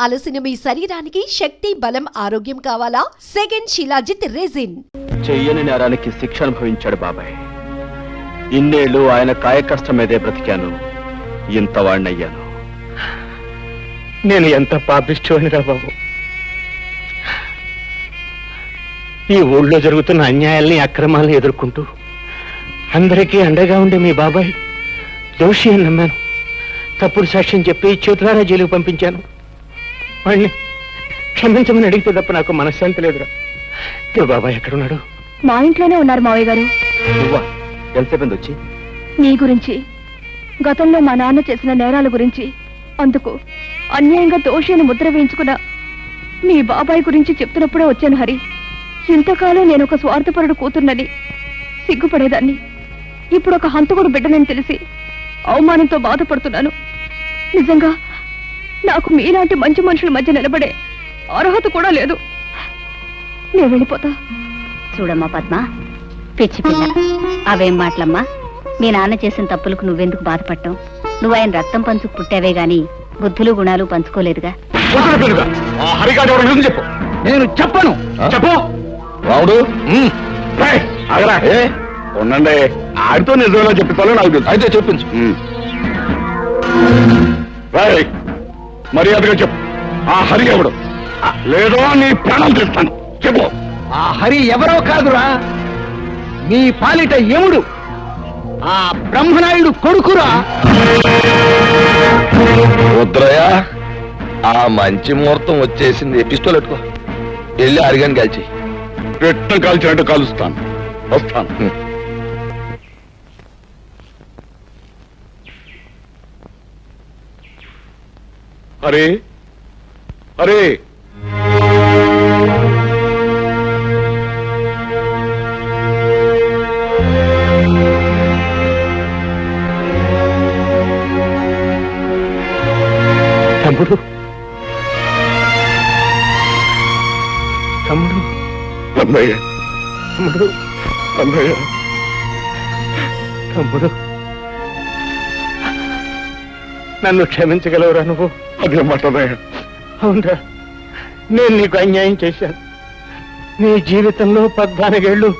అలసిన మీ శరీరానికి శక్తి బలం ఆరోగ్యం కావాలా? Second Shilajit resin. చెయ్యని నేరానికి శిక్ష అనుభవించాడు బాబాయ్. ఇన్నేళ్ళు ఆయన కాయకష్టం మీదే బ్రతికాను. ఇంత వాణ్ణయ్యాను నేను ఎంత పాపిష్టోనిరా బాబు. ఈ ఊళ్ళో జరుగుతున్న అన్యాయాల్ని అక్రమాల్ని ఎదుర్కొంటూ అందరికీ అండగా ఉండే మీ బాబాయ్ దోషి అని నమ్మాను. తప్పుడు సాక్ష్యం చెప్పి చేతులారా జైలుకు పంపించాను. వాణ్ణి క్షమించమని అడిగితే తప్ప నాకు మనశ్శాంతి లేదురా. ఏ బాబాయ్ ఎక్కడున్నాడు? మా ఇంట్లోనే ఉన్నారు మావయ్య గారు. నువ్వా? ఎంతసేపు వచ్చి? నీ గురించి గతంలో మా నాన్న చేసిన నేరాల గురించి అందుకు అన్యాయంగా దోషి అని ముద్ర వేయించుకున్న మీ బాబాయ్ గురించి చెప్తున్నప్పుడే వచ్చాను హరి. ఇంతకాలం నేను ఒక స్వార్థపరుడు కూతుర్నని సిగ్గుపడేదాన్ని. ఇప్పుడు ఒక హంతకుడు బిడ్డనని తెలిసి అవమానంతో బాధపడుతున్నాను. నిజంగా నాకు మీలాంటి మంచి మనుషుల మధ్య నిలబడే అర్హత కూడా లేదు. నేను వెళ్ళిపోతా. చూడమ్మా పద్మ. పిచ్చి పిల్ల. అవేం మాటలమ్మా? మీ నాన్న చేసిన తప్పులకు నువ్వెందుకు బాధపడటం నువ్వు ఆయన రక్తం పంచుకు పుట్టావే గాని బుద్ధులు గుణాలు పంచుకోలేదుగా? చెప్పు. నేను చెప్పను. చెప్పు. ఉండండి. ఆడితో నిజమేలా చెప్పిస్తాలో నాకు తెలుసు. అయితే చెప్పించు. మర్యాదగా చెప్పు. ఆ హరి ఎవడు? లేదో నీ ప్రాణం తెస్తాను. చెప్పు. ఆ హరి ఎవరో కాదురా. నీ పాలిట యముడు. ఆ బ్రహ్మనాయుడు కొడుకురా. వద్రయ్య ఆ మంచి ముహూర్తం వచ్చేసింది. పిస్తోల్ ఎట్టుకో. వెళ్ళి అడిగాను కాల్చి పెట్టం కాల్చినట్టు కాలుస్తాను. వస్తాను. అరే అరే. తమ్ముడు. తమ్ముడు. అన్నయ్య. తమ్ముడు. అన్నయ్య. తమ్ముడు. నన్ను క్షమించగలవురా నువ్వు? అదే మాట అవునా నేను నీకు అన్యాయం చేశాను. నీ జీవితంలో పద్నాలుగేళ్ళు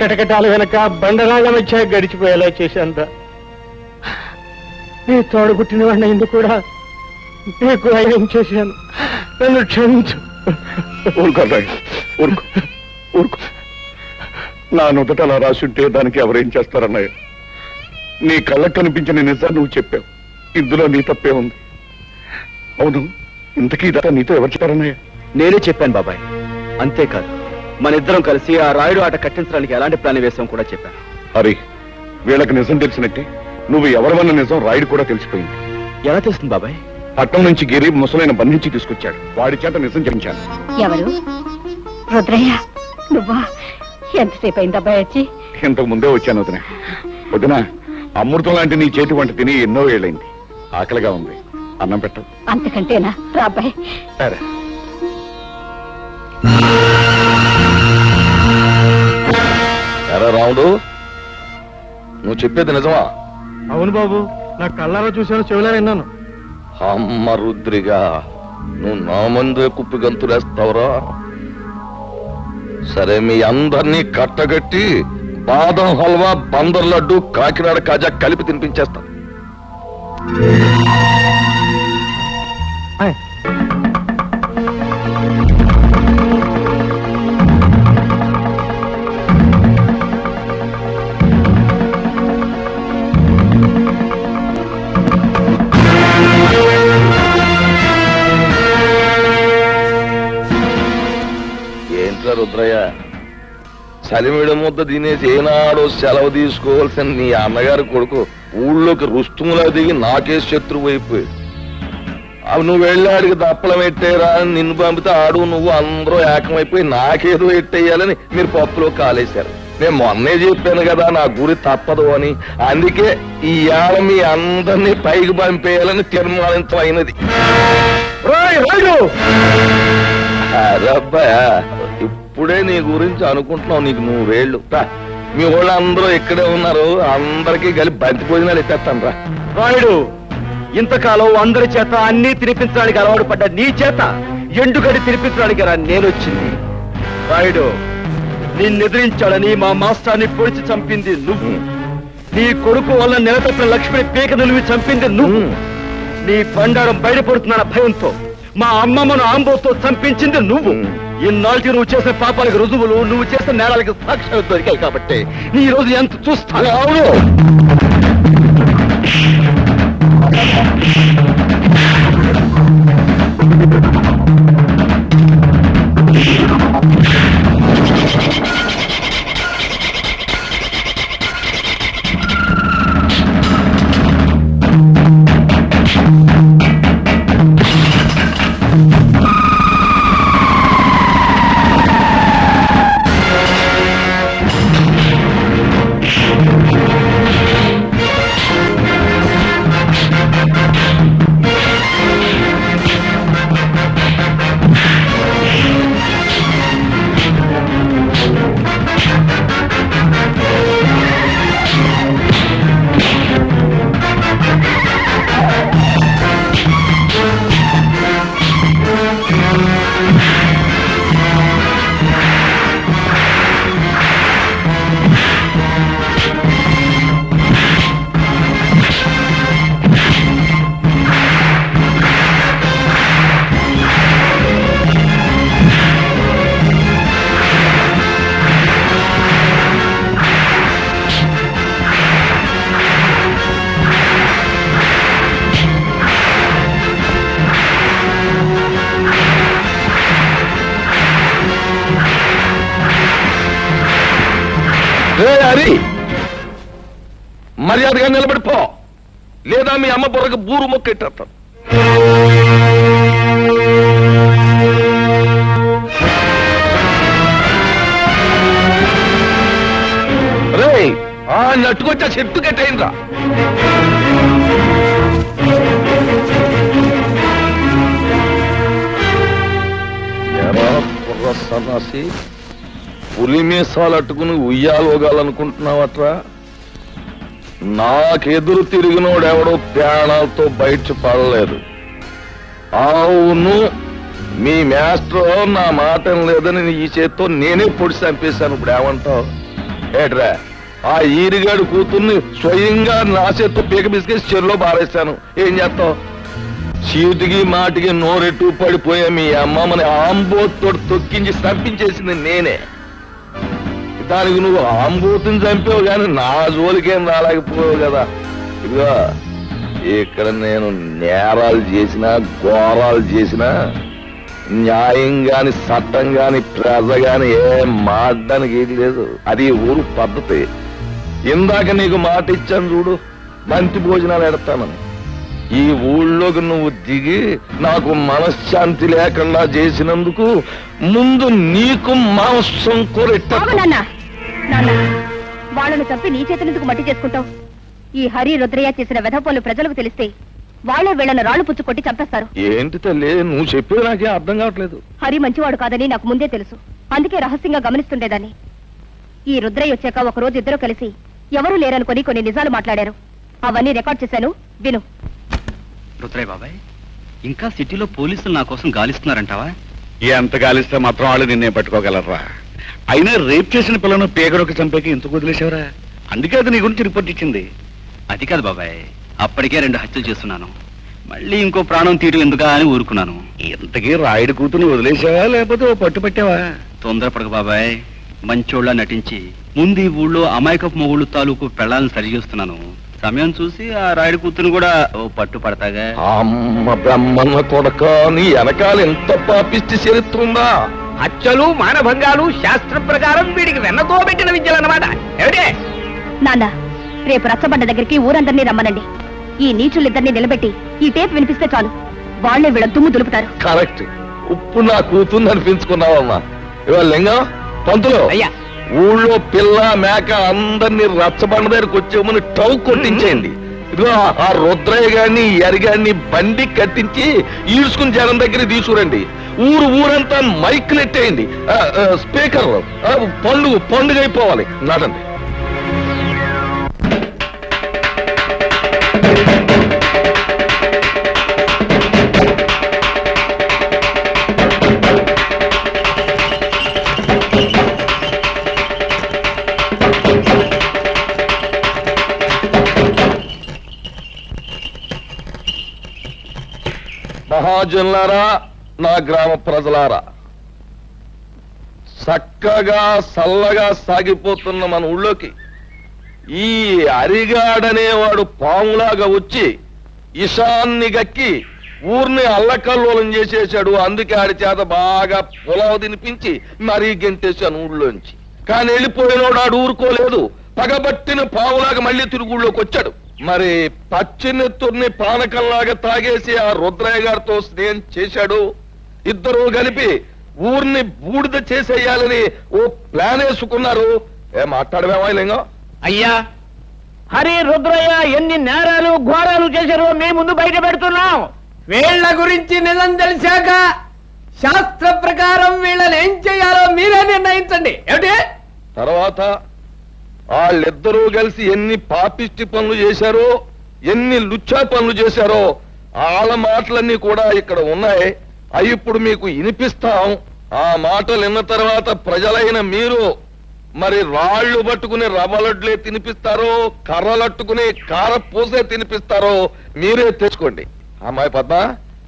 కటకటాల వెనక బండరాళ్ళ మధ్య గడిచిపోయేలా చేశానురా. నీ తోడబుట్టిన వాడిని ఎందుకు కూడా నీకు అన్యాయం చేశాను. నన్ను క్షమించు. ఊరుకో ఊరుకో. నా నుదట అలా రాసుంటే దానికి ఎవరేం చేస్తారన్నయ్య? నీ కళ్ళకు కనిపించిన నిజాన్ని నువ్వు చెప్పావు. ఇందులో నీ తప్పే ఉంది. అవును ఇంతకీ ఇదంతా నీతో ఎవరు చెప్పారన్నయ్య? నేనే చెప్పాను బాబాయ్. అంతేకాదు మన ఇద్దరం కలిసి ఆ రాయుడు ఆట కట్టించడానికి ఎలాంటి ప్లాన్ వేసాం కూడా చెప్పాను. హరి వీళ్ళకి నిజం తెలిసినట్టే నువ్వు ఎవరివన్న నిజం రాయుడు కూడా తెలిసిపోయింది. ఎలా తెలుస్తుంది బాబాయ్? పట్టణం నుంచి గిరి ముసలైన బంధించి తీసుకొచ్చాడు. వాడి చేత నిజం చెప్పించాను. ఎవరు? రుద్రయ్య. నువ్వా? ఎంతసేపు అయింది అబ్బాయి వచ్చి? ఇంతకు ముందే వచ్చాను వదిన. వదిన అమృతం లాంటి నీ చేతి వంట తిని ఎన్నో ఏళ్ళైంది. ఆకలిగా ఉంది. అన్నం పెట్టవు అంతకంటేనా? రా అబ్బాయి. సరే. ఎరా రాముడు నువ్వు చెప్పేది నిజమా? అవును బాబు నా కళ్ళారా చూశాను చెవులారా విన్నాను. అమ్మ రుద్రిగా నువ్వు నా ముందే కుప్పి గంతులేస్తావురా. సరే మీ అందరినీ కట్టగట్టి బాదం హల్వా బందర్ లడ్డు కాకినాడ కాజా కలిపి తినిపించేస్తాం. ఏంట్రా రుద్రయ్య? చలిమిడి ముద్ద తినేసి ఏనాడో సెలవు తీసుకోవాల్సిన నీ అన్నగారి కొడుకు ఊళ్ళోకి రుస్తుములా దిగి నాకే శత్రువు అయిపోయి అవి నువ్వు వెళ్ళాడికి దప్పలం ఎట్టేరా అని నిన్ను పంపితే ఆడు నువ్వు అందరూ ఏకమైపోయి నాకేదో ఎట్టేయాలని మీరు పప్పులో కాలేశారు. నేను మొన్నే చెప్పాను కదా నా గురి తప్పదు అని. అందుకే ఈ ఏళ మీ అందరినీ పైకి పంపేయాలని తీర్మానించమైనది అరబ్బా ఇప్పుడే నీ గురించి అనుకుంటున్నావు నీకు నువ్వేళ్ళు. మీ వాళ్ళు అందరూ ఇక్కడే ఉన్నారు అందరికీ కలిపి బంతి భోజనాలు ఎత్తేస్తాను రా. రాయుడు ఇంతకాలం అందరి చేత అన్ని తినిపించడానికి అలవాటు పడ్డ నీ చేత ఎండుగడి తినిపించడానికి రా నేనొచ్చింది. రాయుడు నిన్నెదిరించాడని మా మాస్టర్ని పొడిచి చంపింది నువ్వు. నీ కొడుకు వల్ల నిలబెట్టిన లక్ష్మిని పీక నిలివి చంపింది నువ్వు. నీ బండారం బయటపడుతున్న భయంతో మా అమ్మమ్మను ఆంబోతో చంపించింది నువ్వు. ఇన్నాళ్ళకి నువ్వు చేసిన పాపాలకు రుజువులు నువ్వు చేసిన నేరాలకు సాక్ష్యాలు దొరికాయి కాబట్టి నీ ఈ రోజు ఎంత చూస్తాను? అవును. హరి! మర్యాదగా నిలబడిపో. లేదా మీ అమ్మ బుర్రకు బూరు మొక్కెట్టేస్తాను రేయ్ ఆ నట్టుకొచ్చా చెట్టు కట్టయిందా సన్నాసి. పులిమీసాలు అట్టుకుని ఉయ్యాలోగాలనుకుంటున్నావట్రా నాకెదురు తిరిగినోడెవడో ప్రాణాలతో బయట పడలేదు. అవును మీ మాస్టర్ నా మాట లేదని ఈ చేత్తో నేనే పొడి చంపేశాను ఇప్పుడు ఏమంటావు? ఏట్రా ఆ ఈరిగాడు కూతుర్ని స్వయంగా నా చేత్తో పీక బిసికేసి చెరులో బారేశాను ఏం చేస్తావు? చీటికి మాటికి నోరెట్టు పడిపోయా మీ అమ్మమ్మని ఆంబోతో తొక్కించి చంపించేసింది నేనే. దానికి నువ్వు ఆంబూతిని చంపావు కానీ నా జోలికేం రాలేకపోయావు కదా. ఇదిగో ఇక్కడ నేను నేరాలు చేసినా ఘోరాలు చేసినా న్యాయం గాని చట్టం గాని ప్రజ గాని ఏం మాడడానికి ఏది లేదు. అది ఊరు పద్ధతి. ఇందాక నీకు మాట ఇచ్చాను చూడు బంతి భోజనాలు ఎడతానని ఈ ఊళ్ళోకి నువ్వు దిగి నాకు మనశ్శాంతి లేకుండా చేసినందుకు ముందు నీకు మాంసం కూరెట్ట వాళ్ళను చంపి నీ చేతులెందుకు మట్టి చేసుకుంటావు? ఈ హరి రుద్రయ్య చేసిన వెధపోలు ప్రజలకు తెలిస్తే వాళ్ళే వీళ్ళను రాళ్ళు పుచ్చు కొట్టి చంపేస్తారు. ఏంటి తల్లి నువ్వు చెప్పేది నాకే అర్థం కావట్లేదు. హరి మంచివాడు కాదని నాకు ముందే తెలుసు. అందుకే రహస్యంగా గమనిస్తుండేదాన్ని. ఈ రుద్రయ్య వచ్చాక ఒక రోజు ఇద్దరు కలిసి ఎవరూ లేరనుకొని కొన్ని నిజాలు మాట్లాడారు. అవన్నీ రికార్డ్ చేశాను. విను. రుద్రయ్య బాబాయ్ ఇంకా సిటీలో పోలీసులు నా కోసం గాలిస్తున్నారంటావా? ఎంత గాలిస్తే మాత్రం వాళ్ళు నిన్నే పట్టుకోగలరా అయినా రేప్ చేసిన పిల్లను పేగడొక చంపేకి ఎందుకు వదిలేసావురా అందుకే అది నీ గురించి రిపోర్ట్ ఇచ్చింది. అది కాదు బాబాయ్ అప్పటికే రెండు హత్యలు చేస్తున్నాను. మళ్ళీ ఇంకో ప్రాణం తీయడం ఎందుకా అని ఊరుకున్నాను. ఇంతకీ రాయుడు కూతురు వదిలేసావా లేకపోతే ఓ పట్టు పట్టావా? తొందరపడక బాబాయ్ మంచోళ్ళ నటించి ముందు ఈ ఊళ్ళో అమాయకపు మొగుళ్ళు తాలూకు పెళ్ళాలను సరిచేస్తున్నాను. సమయం చూసి ఆ రాయుడు కూతురు కూడా ఓ పట్టు పడతాగా? అమ్మ బ్రహ్మన్న కొడక నీ వెనకాల ఎంత పాపిష్టి చరిత్ర ఉందా? హత్యలు మానభంగాలు శాస్త్ర ప్రకారం వీడికి వెన్నతో పెట్టిన విద్యలన్నమాట. ఏమిటే? నాన్న రేపు రచ్చబండ దగ్గరికి ఊరందరినీ రమ్మనండి. ఈ నీచులిద్దరిని నిలబెట్టి ఈ టేప్ వినిపిస్తే చాలు. వాళ్ళే వీళ్ళ దుమ్ము దులుపుతారు. కరెక్ట్. ఇప్పుడు నా కూతుర్ని అనిపించుకున్నావమ్మా. ఇవాళ లింగం పంతులు. అయ్యా. ఊళ్ళో పిల్ల మేక అందరినీ రచ్చబండ దగ్గరికి వచ్చేమని టౌ కొట్టించేయండి. ఇదిగో ఆ రుద్రయ్య గారిని ఎరిగాన్ని బండి కట్టించి ఈడ్చుకుని జనం దగ్గర తీసుకురండి. ఊరు ఊరంతా మైకులు ఎట్టేయండి ఆ, స్పీకర్ పండుగ పండుగ అయిపోవాలి. నడండి మహాజనులారా నా గ్రామ ప్రజలారా. చక్కగా సల్లగా సాగిపోతున్న మన ఊళ్ళోకి ఈ అరిగాడనేవాడు పాములాగా వచ్చి ఇషాన్ని గక్కి ఊర్ని అల్లకల్లోలం చేసేశాడు. అందుకే ఆడి చేత బాగా పొలవ తినిపించి మరీ గెంటేశాను ఊళ్ళోంచి. కానీ వెళ్ళిపోయినోడు ఆడు ఊరుకోలేదు. పగబట్టిన పావులాగా మళ్ళీ తిరుగుళ్ళోకి వచ్చాడు. మరి పచ్చినెత్తుర్ని పానకంలాగా తాగేసి ఆ రుద్రయ్య గారితో స్నేహం చేశాడు. ఇద్దరు కలిపి ఊరిని బూడిద చేసేయాలని ఓ ప్లాన్ వేసుకున్నారు. ఏ మాట్లాడమేమా లింగం? అయ్యా! హరి రుద్రయ్య ఎన్ని నేరాలు ఘోరాలు చేశారో మీ ముందు బయట పెడుతున్నాం. వీళ్ళ గురించి నిజం తెలిసాక శాస్త్ర ప్రకారం వీళ్ళని ఏం చేయాలో మీరే నిర్ణయించండి. ఏమిటి? తర్వాత వాళ్ళిద్దరూ కలిసి ఎన్ని పాపిష్టి పనులు చేశారో ఎన్ని లుచ్చా పనులు చేశారో వాళ్ళ మాటలన్నీ కూడా ఇక్కడ ఉన్నాయి. అవి ఇప్పుడు మీకు వినిపిస్తాం. ఆ మాటలు విన్న తర్వాత ప్రజలైన మీరు మరి రాళ్ళు పట్టుకుని రవ్వలడ్లే తినిపిస్తారో కర్రలట్టుకుని కారపూసే తినిపిస్తారో మీరే తెచ్చుకోండి అమ్మాయి పద్మ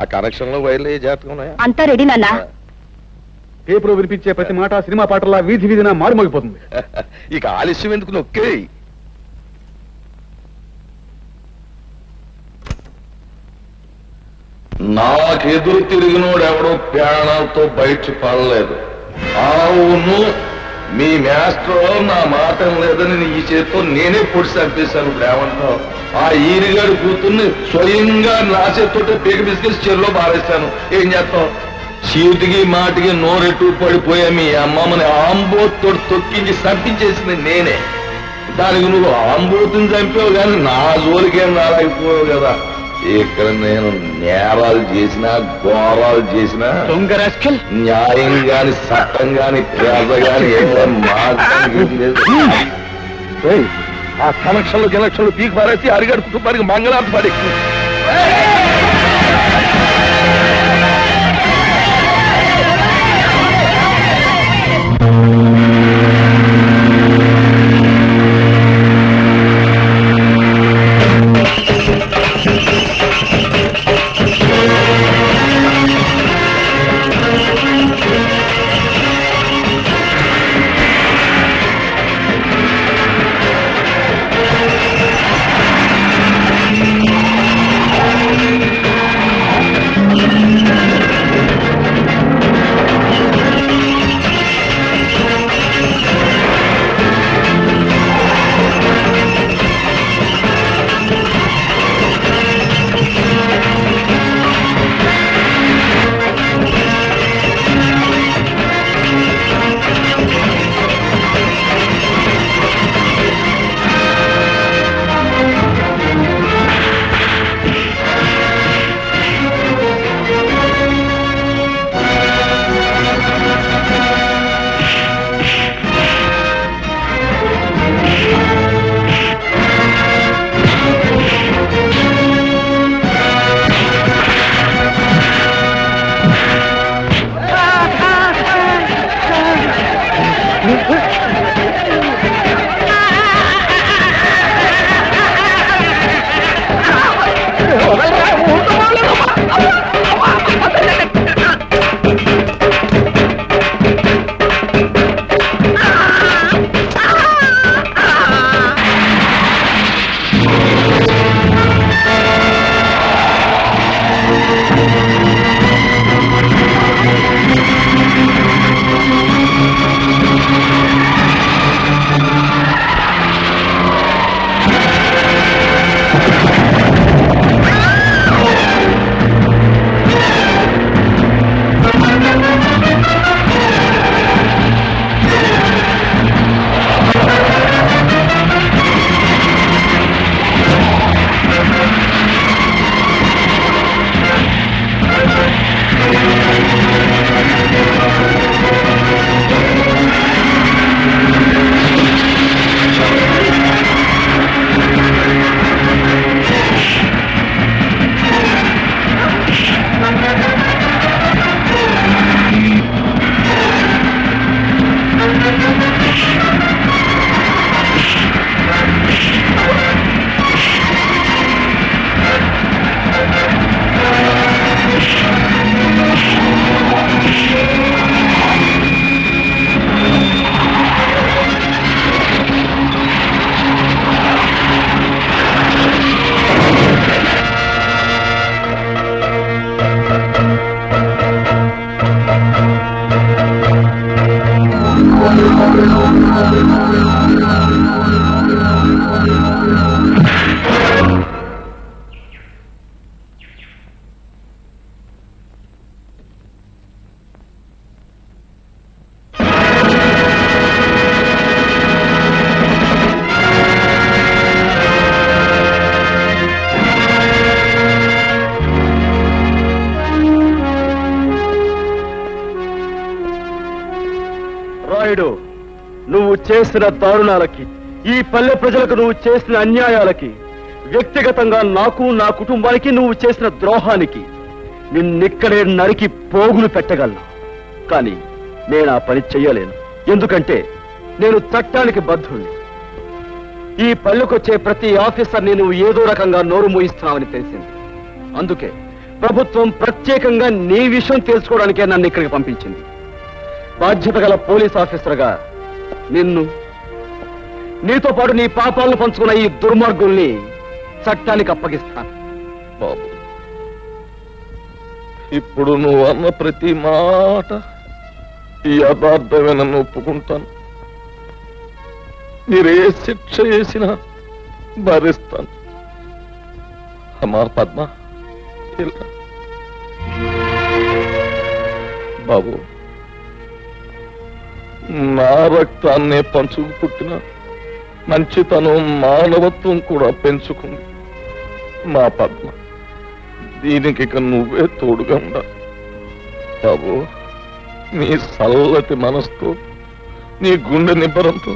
ఆ కనెక్షన్లో వైర్లు జాతకం అంతా రెడీ నాన్న. పేపర్ వినిపించే ప్రతి మాట సినిమా పాటలా వీధి వీధిన మారుమోగిపోతుంది. ఇక ఆలస్యం ఎందుకు నొక్కే నాకెదురు తిరిగినోడు ఎవడో ప్రాణాలతో బయట పడలేదు. అవును మీ మాస్టర్ నా మాట లేదని నీ చేతితో నేనే పొడి చంపేశాను ఇప్పుడు ఏమంటావు ఆ ఈరిగాడు కూతుర్ని స్వయంగా నా చేతితో పీక బిస్కెట్స్ చెరులో బారేశాను ఏం చేస్తావు? చీటికి మాటికి నోరెట్టు పడిపోయా మీ అమ్మమ్మని ఆంబోతో తొక్కించి చంపించేసింది నేనే. దానికి నువ్వు ఆంబోతుని చంపావు కానీ నా జోలికేం రాలేకపోయావు కదా. ఇక్కడ నేను నేరాలు చేసినా ఘోరాలు చేసినా న్యాయం గాని చట్టం గాని పేద గాని ఆ కనెక్షన్లు గినక్షన్లు పీకి పారేసి అరిగడు కుటుంబానికి మంగళార్థ పడి చేసిన దారుణాలకి ఈ పల్లె ప్రజలకు నువ్వు చేసిన అన్యాయాలకి వ్యక్తిగతంగా నాకు నా కుటుంబానికి నువ్వు చేసిన ద్రోహానికి నిన్నిక్కడే నరికి పోగులు పెట్టగలను. కానీ నేను ఆ పని చెయ్యలేను. ఎందుకంటే నేను చట్టానికి బద్ధుణ్ణి. ఈ పల్లెకొచ్చే ప్రతి ఆఫీసర్ని నువ్వు ఏదో రకంగా నోరు మూయిస్తున్నావని తెలిసింది. అందుకే ప్రభుత్వం ప్రత్యేకంగా నీ విషయం తెలుసుకోవడానికే నన్ను ఇక్కడికి పంపించింది. బాధ్యత గల పోలీస్ ఆఫీసర్గా నిన్ను. నీతో పాటు నీ పాపాలను పంచుకున్న ఈ దుర్మార్గుల్ని చట్టానికి అప్పగిస్తాను. బాబు ఇప్పుడు నువ్వు అన్న ప్రతి మాట ఈ యథార్థమేనని ఒప్పుకుంటాను. మీరే శిక్ష చేసినా భరిస్తాను. అమ్మా పద్మ బాబు నా రక్తాన్నే పంచుకు పుట్టిన మంచితనం మానవత్వం కూడా పెంచుకుంది. మా పద్మ దీనికి ఇక నువ్వే తోడుగా ఉండవు బాబు నీ చల్లటి మనసుతో నీ గుండె నిబ్బరంతో